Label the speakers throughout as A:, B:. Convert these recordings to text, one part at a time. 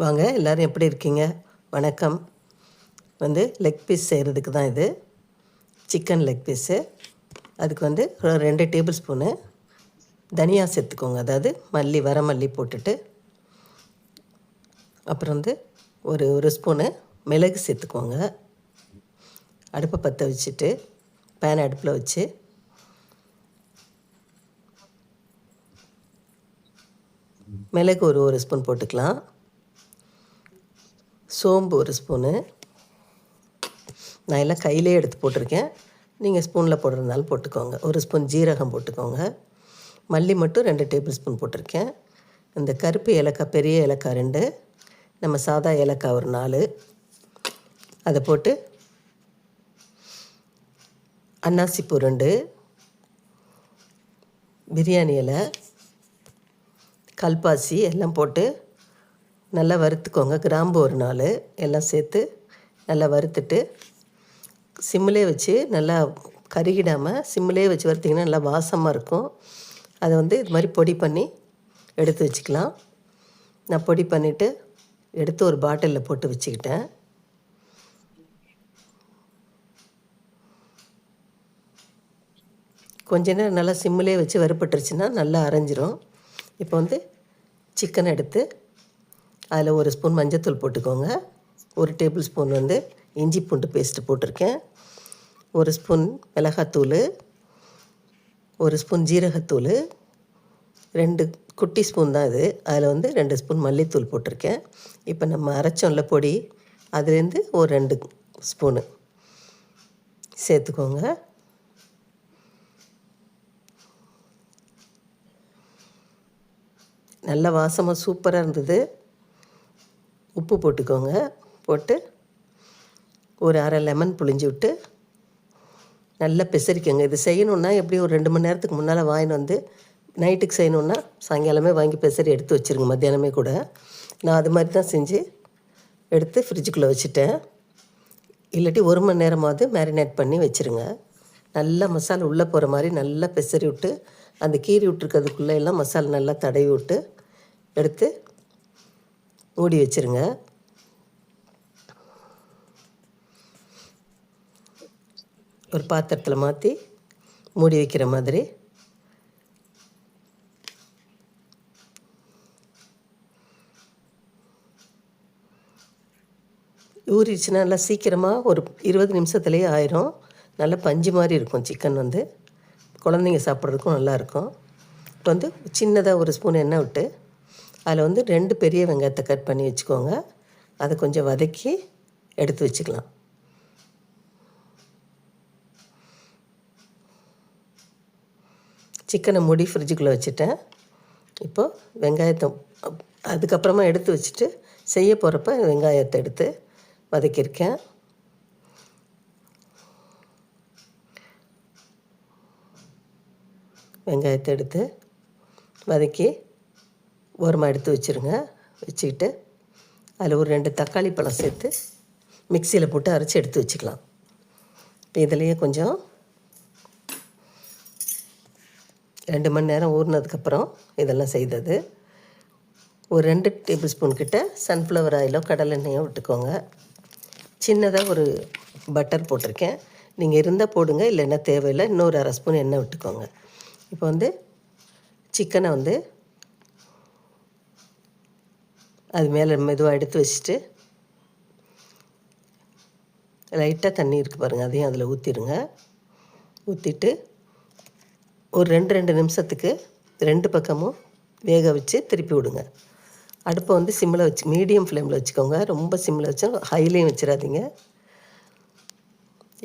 A: வாங்க எல்லோரும் எப்படி இருக்கீங்க? வணக்கம். வந்து லெக் பீஸ் செய்கிறதுக்கு தான் இது. சிக்கன் லெக் பீஸு அதுக்கு வந்து ரெண்டு டேபிள் ஸ்பூனு தனியா சேர்த்துக்கோங்க. அதாவது மல்லி வர மல்லி போட்டுட்டு. அப்புறம் வந்து ஒரு ஒரு ஸ்பூனு மிளகு சேர்த்துக்கோங்க. அடுப்பை பற்ற வச்சுட்டு பேன் அடுப்பில் வச்சு. மிளகு ஒரு ஒரு ஸ்பூன் போட்டுக்கலாம். சோம்பு ஒரு ஸ்பூனு. நான் எல்லாம் கையிலே எடுத்து போட்டிருக்கேன். நீங்கள் ஸ்பூனில் போடுறதுனாலும் போட்டுக்கோங்க. ஒரு ஸ்பூன் ஜீரகம் போட்டுக்கோங்க. மல்லி மட்டும் ரெண்டு டேபிள் ஸ்பூன் போட்டிருக்கேன். இந்த கருப்பு ஏலக்காய் பெரிய ஏலக்காய் ரெண்டு. நம்ம சாதா ஏலக்காய் ஒரு நாலு. அதை போட்டு அன்னாசிப்பூ ரெண்டு. பிரியாணி இலை கல்பாசி எல்லாம் போட்டு நல்லா வறுத்துக்கோங்க. கிராம்பு ஒரு நாள் எல்லாம் சேர்த்து நல்லா வறுத்துட்டு சிம்மிலே வச்சு நல்லா கருகிடாமல் சிம்மிலே வச்சு வறுத்திங்கன்னா நல்லா வாசமாக இருக்கும். அதை வந்து இது மாதிரி பொடி பண்ணி எடுத்து வச்சுக்கலாம். நான் பொடி பண்ணிவிட்டு எடுத்து ஒரு பாட்டிலில் போட்டு வச்சுக்கிட்டேன். கொஞ்ச நேரம் நல்லா சிம்மிலே வச்சு வறுப்பட்டுருச்சுன்னா நல்லா அரைஞ்சிரும். இப்போ வந்து சிக்கன் எடுத்து அதில் ஒரு ஸ்பூன் மஞ்சத்தூள் போட்டுக்கோங்க. ஒரு டேபிள் ஸ்பூன் வந்து இஞ்சி பூண்டு பேஸ்ட்டு போட்டிருக்கேன். ஒரு ஸ்பூன் மிளகாத்தூள் ஒரு ஸ்பூன் ஜீரகத்தூள் ரெண்டு குட்டி ஸ்பூன் தான் இது. அதில் வந்து ரெண்டு ஸ்பூன் மல்லித்தூள் போட்டிருக்கேன். இப்போ நம்ம அரைச்சோம்ல பொடி அதுலேருந்து ஒரு ரெண்டு ஸ்பூனு சேர்த்துக்கோங்க. நல்ல வாசமாக சூப்பராக இருந்தது. உப்பு போட்டுக்கோங்க. போட்டு ஒரு அரை லெமன் புழிஞ்சு விட்டு நல்லா பிசரிக்கோங்க இது செய்யணுன்னா எப்படி ஒரு ரெண்டு மணி நேரத்துக்கு முன்னால் வாங்கின்னு வந்து நைட்டுக்கு செய்யணுன்னா சாயங்காலமே வாங்கி பிசறி எடுத்து வச்சுருங்க. மத்தியானமே கூட. நான் அது மாதிரி தான் செஞ்சு எடுத்து ஃப்ரிட்ஜுக்குள்ளே வச்சுட்டேன். இல்லாட்டி ஒரு மணி நேரமாவது மேரினேட் பண்ணி வச்சுருங்க. நல்லா மசாலா உள்ளே போகிற மாதிரி நல்லா பிசறி விட்டு அந்த கீறி விட்டுருக்கிறதுக்குள்ளே எல்லாம் மசாலா நல்லா தடவி விட்டு எடுத்து மூடி வச்சுருங்க. ஒரு பாத்திரத்தில் மாற்றி மூடி வைக்கிற மாதிரி. ஊறிடுச்சுன்னா நல்லா சீக்கிரமாக ஒரு இருபது நிமிஷத்துலேயே ஆயிரும். நல்லா பஞ்சு மாதிரி இருக்கும் சிக்கன் வந்து. குழந்தைங்க சாப்பிட்றதுக்கும் நல்லாயிருக்கும் இப்போ வந்து சின்னதாக ஒரு ஸ்பூன் எண்ணெய் விட்டு அதில் வந்து ரெண்டு பெரிய வெங்காயத்தை கட் பண்ணி வச்சுக்கோங்க. அதை கொஞ்சம் வதக்கி எடுத்து வச்சுக்கலாம். சிக்கனை மூடி ஃப்ரிட்ஜுக்குள்ளே வச்சுட்டேன். இப்போது வெங்காயத்தை அதுக்கப்புறமா எடுத்து வச்சுட்டு செய்ய போகிறப்ப வெங்காயத்தை எடுத்து வதக்கியிருக்கேன். வெங்காயத்தை எடுத்து வதக்கி ஓரமாக எடுத்து வச்சுருங்க. வச்சுக்கிட்டு அதில் ஒரு ரெண்டு தக்காளி பழம் சேர்த்து மிக்சியில் போட்டு அரைச்சி எடுத்து வச்சுக்கலாம். இப்போ இதிலையே கொஞ்சம் ரெண்டு மணி நேரம் ஊறினதுக்கப்புறம் இதெல்லாம் செய்தது. ஒரு ரெண்டு டேபிள் ஸ்பூன் கிட்ட சன்ஃப்ளவர் ஆயிலோ கடலெண்ணெயோ விட்டுக்கோங்க. சின்னதாக ஒரு பட்டர் போட்டிருக்கேன். நீங்கள் இருந்தால் போடுங்க இல்லைன்னா தேவையில்லை. இன்னொரு அரை ஸ்பூன் எண்ணெய் விட்டுக்கோங்க. இப்போ வந்து சிக்கனை வந்து அது மேலே மெதுவாக எடுத்து வச்சுட்டு லைட்டாக தண்ணி இருக்குது பாருங்கள் அதையும் அதில் ஊற்றிடுங்க ஊற்றிட்டு ஒரு ரெண்டு ரெண்டு நிமிஷத்துக்கு ரெண்டு பக்கமும் வேக வச்சு திருப்பி விடுங்க. அடுப்பை வந்து சிம்மில் வச்சு மீடியம் ஃப்ளேமில் வச்சுக்கோங்க. ரொம்ப சிம்மில் வச்சு ஹைலையும் வச்சிடாதீங்க.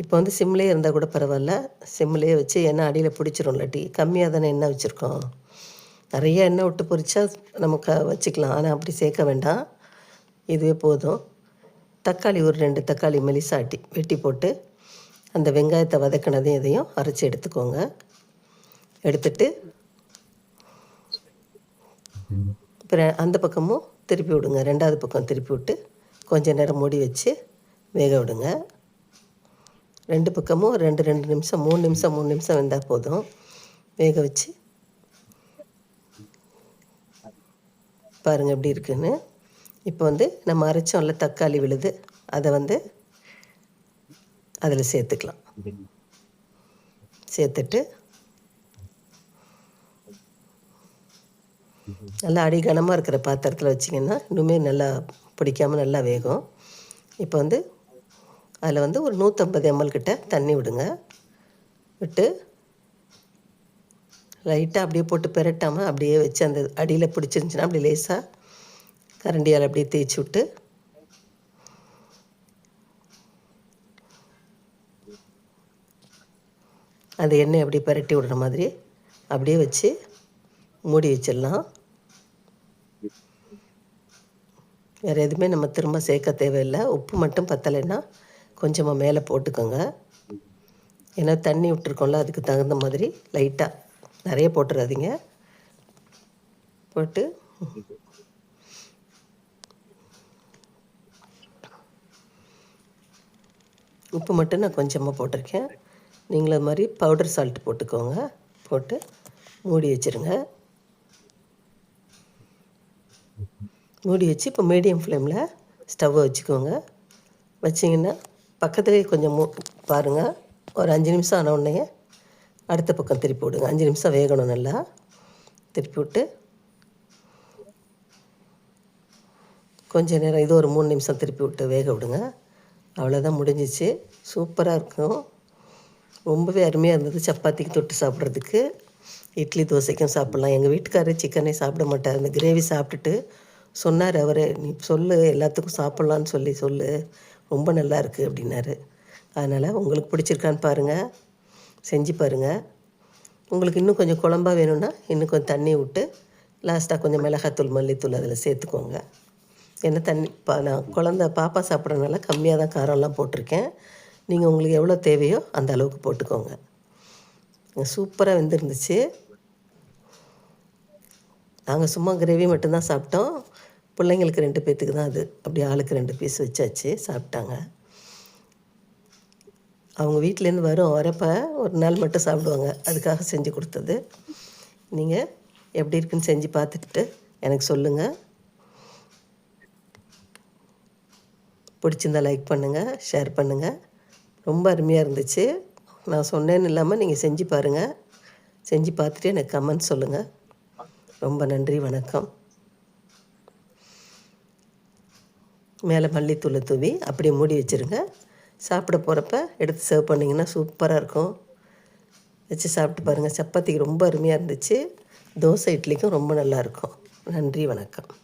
A: இப்போ வந்து சிம்லேயே இருந்தால் கூட பரவாயில்ல. சிம்லேயே வச்சு எண்ணெய் அடியில் பிடிச்சிரும் இல்லாட்டி கம்மியாக தானே எண்ணெய் வச்சுருக்கோம். நிறைய எண்ணெய் விட்டு பொரிச்சா நமக்கு வச்சுக்கலாம். ஆனால் அப்படி சேர்க்க வேண்டாம். இதுவே போதும். தக்காளி ஒரு ரெண்டு தக்காளி மெலிசாட்டி வெட்டி போட்டு அந்த வெங்காயத்தை வதக்கினதையும் இதையும் அரைச்சி எடுத்துக்கோங்க. எடுத்துட்டு அப்புறம் அந்த பக்கமும் திருப்பி விடுங்க. ரெண்டாவது பக்கம் திருப்பி விட்டு கொஞ்ச நேரம் மூடி வச்சு வேக விடுங்க. ரெண்டு பக்கமும் ரெண்டு ரெண்டு நிமிஷம் மூணு நிமிஷம் மூணு நிமிஷம் வெந்தால் போதும். வேக வச்சு பாருங்கள் எப்படி இருக்குன்னு. இப்போ வந்து நம்ம அரைச்சோம்ல தக்காளி விழுது. அதை வந்து அதில் சேர்த்துக்கலாம். சேர்த்துட்டு நல்லா அடி கனமாக இருக்கிற பாத்திரத்தில் வச்சிங்கன்னா இன்னுமே நல்லா பிடிக்காமல் நல்லா வேகும். இப்போ வந்து அதில் வந்து ஒரு நூற்றம்பது எம்எல் கிட்ட தண்ணி விடுங்க. விட்டு லைட்டாக அப்படியே போட்டு பெரட்டாமல் அப்படியே வச்சு அந்த அடியில் பிடிச்சிருந்துச்சின்னா அப்படி லேசாக கரண்டியால் அப்படியே தேய்ச்சி விட்டு. அந்த எண்ணெய் அப்படியே பரட்டி விடுற மாதிரி அப்படியே வச்சு மூடி வச்சிடலாம். வேறு எதுவுமே நம்ம திரும்ப சேர்க்க தேவையில்லை. உப்பு மட்டும் பத்தலைன்னா கொஞ்சமாக மேலே போட்டுக்கோங்க. ஏன்னா தண்ணி விட்டுருக்கோம்ல அதுக்கு தகுந்த மாதிரி லைட்டாக நிறைய போட்டுறாதீங்க. போட்டு. உப்பு மட்டும் நான் கொஞ்சமாக போட்டிருக்கேன். நீங்களே மாதிரி பவுடர் சால்ட் போட்டுக்கோங்க. போட்டு மூடி வச்சுருங்க. மூடி வச்சு இப்போ மீடியம் ஃப்ளேமில் ஸ்டவ்வை வச்சுக்கோங்க. வச்சிங்கன்னா பக்கத்துலேயே கொஞ்சம் மூ பாருங்கள் ஒரு அஞ்சு நிமிஷம் ஆன உடனே அடுத்த பக்கம் திருப்பி விடுங்க. அஞ்சு நிமிஷம் வேகணும் நல்லா. திருப்பி விட்டு. கொஞ்சம் நேரம் இது ஒரு மூணு நிமிஷம் திருப்பி விட்டு வேக விடுங்க. அவ்வளோதான் முடிஞ்சிச்சு. சூப்பராக இருக்கும். ரொம்பவே அருமையாக இருந்தது சப்பாத்திக்கு தொட்டு சாப்பிட்றதுக்கு. இட்லி தோசைக்கும் சாப்பிட்லாம். எங்கள் வீட்டுக்காரர் சிக்கனே சாப்பிட மாட்டார். அந்த கிரேவி சாப்பிட்டுட்டு சொன்னார் அவர் நீ சொல்லு எல்லாத்துக்கும் சாப்பிட்லான்னு சொல்லி சொல்லு. ரொம்ப நல்லா இருக்குது அப்படின்னாரு. அதனால் உங்களுக்கு பிடிச்சிருக்கான்னு பாருங்கள் செஞ்சு பாருங்கள் உங்களுக்கு இன்னும் கொஞ்சம் குழம்பா வேணும்னா இன்னும் கொஞ்சம் தண்ணி விட்டு லாஸ்ட்டாக கொஞ்சம் மிளகாத்தூள் மல்லித்தூள் அதில் சேர்த்துக்கோங்க. ஏன்னா தண்ணி பா நான் குழந்த பாப்பா சாப்பிட்றதுனால கம்மியாக தான் காரம்லாம் போட்டிருக்கேன். நீங்கள் உங்களுக்கு எவ்வளோ தேவையோ அந்த அளவுக்கு போட்டுக்கோங்க. சூப்பராக வெந்திருந்துச்சு. நாங்கள் சும்மா கிரேவி மட்டும்தான் சாப்பிட்டோம். பிள்ளைங்களுக்கு ரெண்டு பேர்த்துக்கு தான் அது. அப்படி ஆளுக்கு ரெண்டு பீஸ் வச்சாச்சு சாப்பிட்டாங்க. அவங்க வீட்டிலேருந்து வரும் வரப்போ ஒரு நாள் மட்டும் சாப்பிடுவாங்க. அதுக்காக செஞ்சு கொடுத்தது. நீங்கள் எப்படி இருக்குன்னு செஞ்சு பார்த்துட்டு எனக்கு சொல்லுங்கள் பிடிச்சிருந்தா லைக் பண்ணுங்கள் ஷேர் பண்ணுங்கள் ரொம்ப அருமையாக இருந்துச்சு. நான் சொன்னேன்னு இல்லாமல் நீங்கள் செஞ்சு பாருங்கள் செஞ்சு பார்த்துட்டு எனக்கு கமெண்ட் சொல்லுங்கள் ரொம்ப நன்றி வணக்கம். மேலே மல்லித்தூளை தூவி அப்படியே மூடி வச்சுருங்க. சாப்பிட போகிறப்ப எடுத்து சர்வ் பண்ணிங்கன்னா சூப்பராக இருக்கும். வச்சு சாப்பிட்டு பாருங்கள் சப்பாத்திக்கு ரொம்ப அருமையாக இருந்துச்சு. தோசை இட்லிக்கும் ரொம்ப நல்லாயிருக்கும் நன்றி வணக்கம்.